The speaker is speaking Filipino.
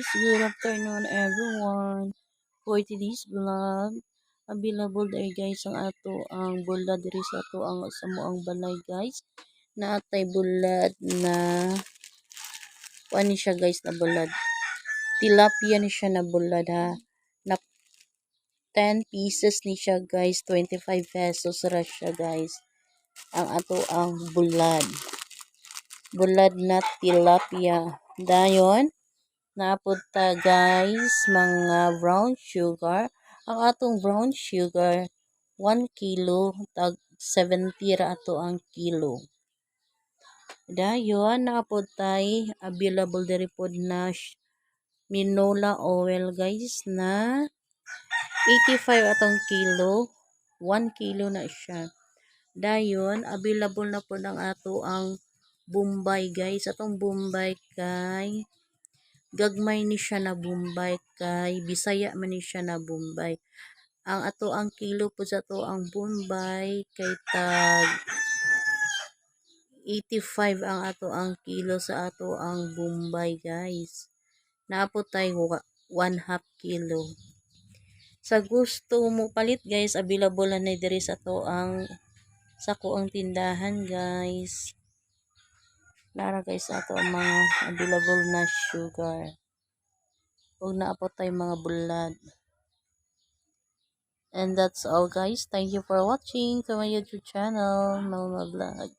guys, good afternoon everyone. For today's vlog, available day guys ang ato ang bulad diri sa ato ang sa moang balay guys. Na atay bulad na ano siya guys na bulad. Tilapia ni siya na bulad ha. Na 10 pieces ni siya guys, 25 pesos ra siya guys. Ang ato ang bulad. Bulad na tilapia. Dayon, napunta guys mga brown sugar. Ang atong brown sugar 1 kilo tag 70 ra ato ang kilo. Dayon naputay available diri pod na minola oil guys na 85 atong kilo. 1 kilo na siya. Dayon available na pod ang ato ang Bombay guys. Atong Bombay kay gagmay ni siya na Bombay kay Bisaya man ni siya na Bombay. Ang ato ang kilo po sa to ang Bombay kay tag 85 ang ato ang kilo sa ato ang Bombay guys. Naapot tay 1 half kilo. Sa gusto mo palit guys, available na diri sa to ang sa ko ang tindahan guys. Nara guys ato ang mga available na sugar. Huwag na po tayo mga bulad. And that's all guys. Thank you for watching to my YouTube channel, Mama Vlog.